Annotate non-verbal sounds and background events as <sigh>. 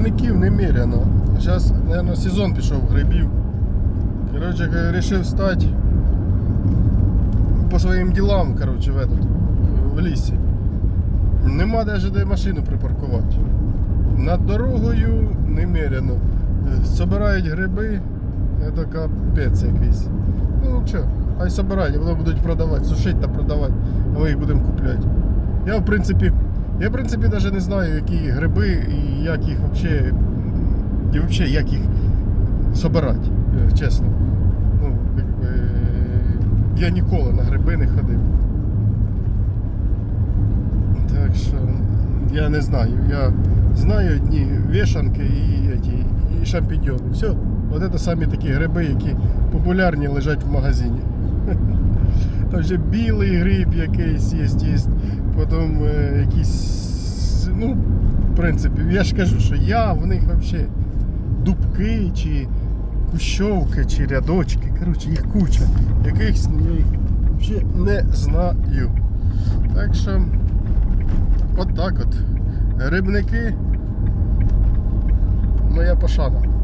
грибників немерено. Зараз, мабуть, сезон пішов грибів. Коротше, вирішив стати по своїм ділам, коротше, в, этот, в лісі. Нема навіть де машину припаркувати. Над дорогою немерено. Е, Собирають гриби, це капець якийсь. Ну що, хай собирають, потім будуть продавати, сушити та продавати, а ми їх будемо купляти. Я в принципі, я в принципі навіть не знаю, які гриби і як їх взагалі, і взагалі як їх собирати, е, чесно. Ну, якби, я ніколи на гриби не ходив. Так що я не знаю. Я знаю одні вішанки і, эти, і шампіньйони. Все. От це самі такі гриби, які популярні лежать в магазині. <laughs> Там ще білий гриб якийсь є, є. Потім е, якісь. Ну, в принципі, я ж кажу, що я в них взагалі дубки чи кущовки чи рядочки. Коротше, їх куча. Якихось я взагалі не знаю. Так що. От так от. Грибники. Моя пошана.